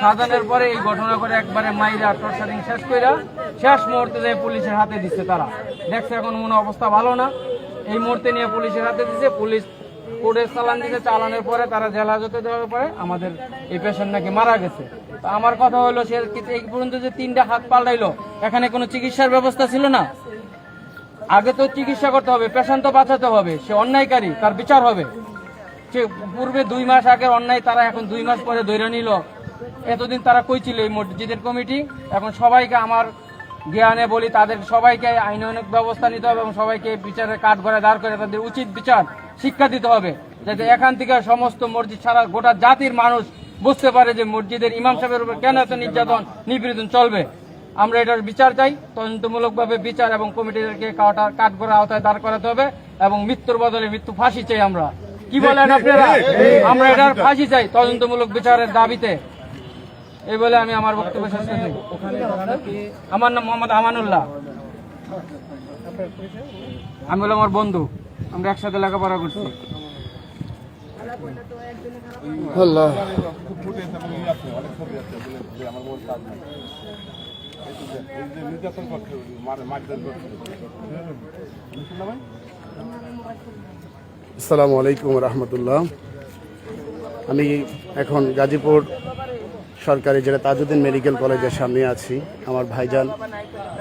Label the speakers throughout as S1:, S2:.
S1: সাজানোর পরে এই ঘটনা করে একবারে মাইরা টর্চারিং শেষ শেষ মুহূর্তে যে পুলিশের হাতে দিচ্ছে তারা। দেখছে এখন মনে অবস্থা ভালো না। এই মুহূর্তে নিয়ে পুলিশের হাতে দিচ্ছে পুলিশ কোর্টে চালান দিতে চালানোর পরে তারা জেল হাজতে দেওয়ার পরে আমাদের এই পেশেন্ট নাকি মারা গেছে। আমার কথা হলো, সে এই পর্যন্ত যে তিনটা হাত পাল্টাইলো, এখানে কোনো চিকিৎসার ব্যবস্থা ছিল না? আগে তো চিকিৎসা করতে হবে পেশেন্ট তো বাঁচাতে হবে। সে অন্যায়কারী, তার বিচার হবে। সে পূর্বে দুই মাস আগে অন্যায় তারা, এখন দুই মাস পরে ধরে নিল। এতদিন তারা কই ছিল এই মসজিদের কমিটি? এখন সবাইকে আমার জ্ঞানে বলি, তাদের সবাইকে আইনানুক ব্যবস্থা নিতে হবে এবং সবাইকে বিচারের কাঠ ঘরে দাঁড় করে তাদের উচিত বিচার, শিক্ষা দিতে হবে, যাতে এখান থেকে সমস্ত মসজিদ ছাড়া গোটা জাতির মানুষ বুঝতে পারে যে মসজিদের ইমাম সাহেবের উপর কেন এত নির্যাতন নিপীড়ন চলবে। আমরা এটার বিচার চাই, তদন্তমূলকভাবে বিচার এবং কমিটিদেরকে কাটার কাঠগড়া আওতায় দাঁড় করাতে হবে এবং মৃত্যুর বদলে মৃত্যু ফাঁসি চাই আমরা। কি বলেন আপনারা? আমরা এটার ফাঁসি চাই, তদন্তমূলক বিচারের দাবিতে। এই বলে আমি আমার বক্তব্য শেষ করছি। আমার নাম মোহাম্মদ আমানুল্লাহ। আমি হলো আমার বন্ধু। আমরা একসাথে লেখাপড়া করছি।
S2: নির্যাতন
S3: আসসালামু আলাইকুম রহমতুল্লাহ। আমি এখন গাজীপুর সরকারি যেটা তাজউদ্দিন মেডিকেল কলেজের সামনে আছি। আমার ভাইজান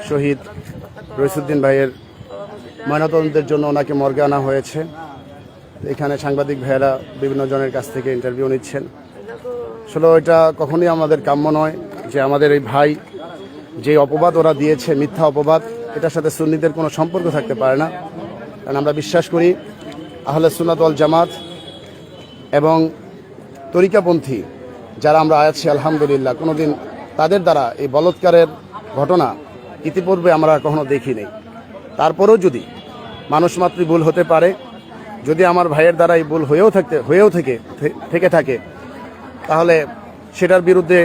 S3: শহীদ রইসুদ্দিন ভাইয়ের ময়নাতদন্তের জন্য ওনাকে মর্গে আনা হয়েছে। এখানে সাংবাদিক ভাইয়েরা বিভিন্ন জনের কাছ থেকে ইন্টারভিউ নিচ্ছেন। আসলে এটা কখনোই আমাদের কাম্য নয় যে আমাদের এই ভাই যে অপবাদ ওরা দিয়েছে, মিথ্যা অপবাদ, এটার সাথে সুন্নিদের কোনো সম্পর্ক থাকতে পারে না। কারণ আমরা বিশ্বাস করি আহলে সুন্নাত ওয়াল জামাত এবং তরিকাপন্থী যারা আমরা আছি, আলহামদুলিল্লাহ, কোনোদিন তাদের দ্বারা এই বলৎকারের ঘটনা ইতিপূর্বে আমরা কখনো দেখি নেই তারপরেও যদি মানুষ মাত্রই ভুল হতে পারে, যদি আমার ভাইয়ের দ্বারা এই ভুল হয়েও থাকতে, হয়েও থেকে থেকে থাকে, তাহলে সেটার বিরুদ্ধে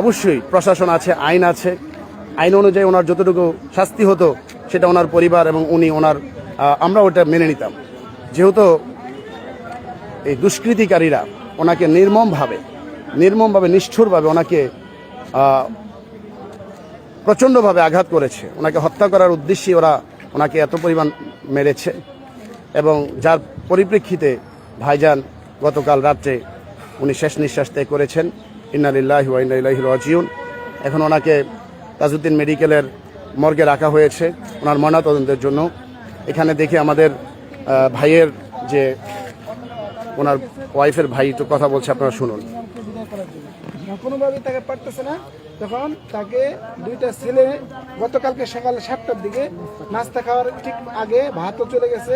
S3: অবশ্যই প্রশাসন আছে, আইন আছে। আইন অনুযায়ী ওনার যতটুকু শাস্তি হতো, সেটা ওনার পরিবার এবং উনি ওনার আমরা ওটা মেনে নিতাম। যেহেতু এই দুষ্কৃতিকারীরা ওনাকে নির্মমভাবে নির্মমভাবে, নিষ্ঠুরভাবে ওনাকে প্রচণ্ডভাবে আঘাত করেছে। ওনাকে হত্যা করার উদ্দেশ্যে ওরা ওনাকে এত পরিমাণ মেরেছে এবং যার পরিপ্রেক্ষিতে ভাইজান গতকাল রাত্রে উনি শেষ নিঃশ্বাস ত্যাগ করেছেন। ইন্নালিল্লাহ ওয়াইনাইলাহি রাজিউন। এখন ওনাকে তাজউদ্দিন মেডিকেলের মর্গে রাখা হয়েছে ওনার ময়নাতদন্তের জন্য। এখানে দেখে আমাদের ভাইয়ের যে ওনার ওয়াইফের ভাই একটু কথা বলছে, আপনারা শুনুন।
S4: কোনোভাবেই তাকে পারতেছে না। তখন তাকে দুইটা ছেলে গতকালকে সকাল সাতটার দিকে নাস্তা খাওয়ার ঠিক আগে ভাতও চলে গেছে।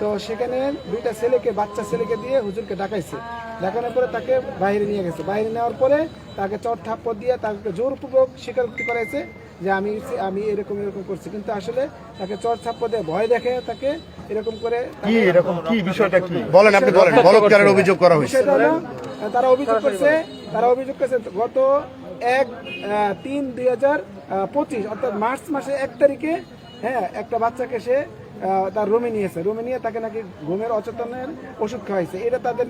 S4: তো সেখানে দুইটা ছেলেকে, বাচ্চা ছেলেকে দিয়ে হুজুরকে ডাকাইছে। ডাকানোর পরে তাকে বাইরে নিয়ে গেছে। বাইরে নেওয়ার পরে তাকে চট থাপ্পড় দিয়ে তাকে জোরপূর্বক স্বীকারোক্তি করাইছে। যে আমি আমি এরকম এরকম করছি। কিন্তু আসলে তাকে চর থাপ্পড় দিয়ে ভয় দেখে তাকে এরকম করে
S3: কি এরকম? কি বিষয়টা কি? বলেন আপনি বলেন। বলৎকারের অভিযোগ করা হয়েছে।
S4: তারা অভিযোগ করছে তারা অভিযোগ করছে গত এক তিন দুই হাজার পঁচিশ অর্থাৎ মার্চ মাসে এক তারিখে হ্যাঁ একটা বাচ্চাকে সে আহ, তার রুমে নিয়েছে। রুমে নিয়ে তাকে নাকি ঘুমের অচেতনের ওষুধ খাওয়াইছে। এটা তাদের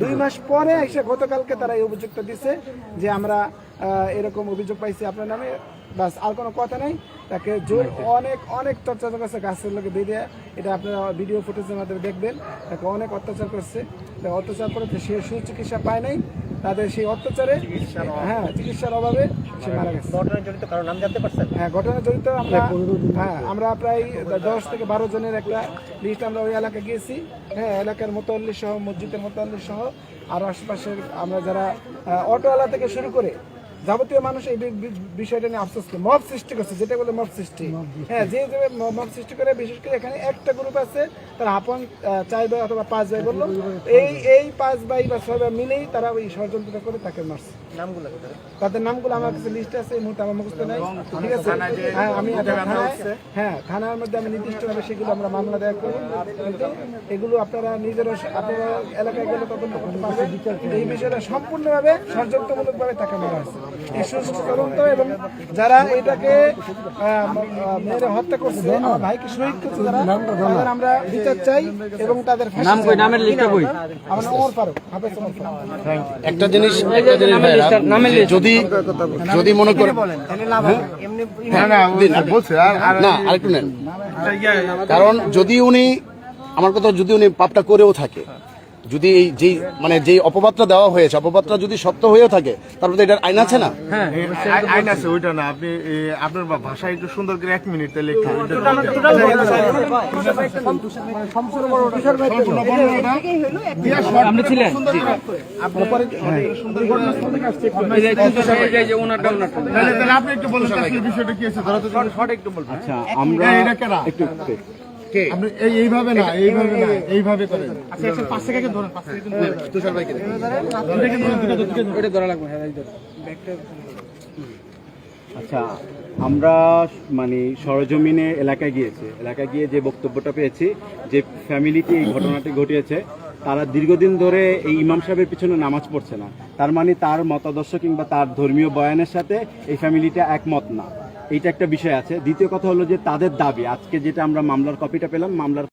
S4: দুই মাস পরে এসে গতকালকে তারা এই অভিযোগটা দিছে যে আমরা এরকম অভিযোগ পাইছি। আপনার নামে বাস আর কোনো কথা নেই। তাকে জোর অনেক অনেক চর্চা করছে গাছের লোকে বেরিয়ে এটা আপনারা ভিডিও ফুটেজের মাধ্যমে দেখবেন। তাকে অনেক অত্যাচার করছে। অত্যাচার করে সে সুচিকিৎসা পায় নাই। তাদের সেই অত্যাচারে হ্যাঁ চিকিৎসার অভাবে সে মারা গেছে।
S5: ঘটনায় জড়িত কারও নাম জানতে পারছেন?
S4: হ্যাঁ ঘটনা জড়িত আমরা হ্যাঁ আমরা প্রায় দশ থেকে বারো জনের একটা লিস্ট আমরা ওই এলাকায় গিয়েছি। হ্যাঁ এলাকার মোতাল্লি সহ মসজিদের মোতাল্লি সহ আর আশেপাশের আমরা যারা অটোওয়ালা থেকে শুরু করে যাবতীয় মানুষ এই বিষয়টা নিয়ে আফসোস করে। মব সৃষ্টি করছে যেটা বলে মব সৃষ্টি। হ্যাঁ যে যে মব সৃষ্টি করে বিশেষ করে এখানে একটা গ্রুপ আছে তারা আপন চার ভাই অথবা পাঁচ ভাই বলল। এই এই পাঁচ ভাই বা ছয় ভাই মিলেই তারা ওই ষড়যন্ত্রটা করে তাকে মারছে।
S5: নামগুলো?
S4: তাদের নামগুলো আমার কাছে লিস্ট আছে এই মুহূর্তে আমার মুখস্থ নাই। ঠিক আছে? হ্যাঁ আমি হ্যাঁ থানার মধ্যে আমি নির্দিষ্টভাবে সেগুলো আমরা মামলা দেওয়া করি। কিন্তু এগুলো আপনারা নিজেরা আপনারা এলাকায় গেলে তদন্ত করতে পারবেন। এই বিষয়টা সম্পূর্ণভাবে ষড়যন্ত্রমূলকভাবে তাকে মারা হয়েছে। তদন্ত এবং যারা এটাকে হত্যা করছে আমার ভাইকে শহীদ করছে যারা তাদের আমরা বিচার চাই এবং তাদের
S1: নাম কই নামের লিস্টটা কই?
S4: আমার ওমর ফারুক হাফেজ ওমর ফারুক।
S3: একটা জিনিস একটা জিনিস ভাইরা, যদি যদি মনে করেন
S2: না না বলছে আর আর
S3: না আরেকটু নেন। কারণ যদি উনি আমার কথা যদি উনি পাপটা করেও থাকে যদি এই যেই মানে যেই অপবাদটা দেওয়া হয়েছে অপবাদটা যদি সত্য হয়েও থাকে তারপরে এটার আইন আছে না?
S1: হ্যাঁ
S2: আইন আছে ওইটা না। আপনি আপনার বা- ভাষা একটু সুন্দর করে এক মিনিটে লিখুন।
S1: আপনি ছিলেন।
S2: তাহলে তাহলে আপনি একটু বলুন বিষয়টা কি আছে? বলুন
S6: আচ্ছা আমরা? একটু
S2: আপনি এই এইভাবে না এইভাবে না এইভাবে করেন।
S1: ধরা লাগবে হ্যাঁ
S6: আচ্ছা আমরা মানে সরজমিনে এলাকায় গিয়েছি। এলাকায় গিয়ে যে বক্তব্যটা পেয়েছি যে ফ্যামিলিটি এই ঘটনাটি ঘটিয়েছে তারা দীর্ঘদিন ধরে এই ইমাম সাহেবের পিছনে নামাজ পড়ছে না। তার মানে তার মতাদর্শ কিংবা তার ধর্মীয় বয়ানের সাথে এই ফ্যামিলিটা একমত না। এইটা একটা বিষয় আছে। দ্বিতীয় কথা হলো যে তাদের দাবি, আজকে যেটা আমরা মামলার কপিটা পেলাম, মামলার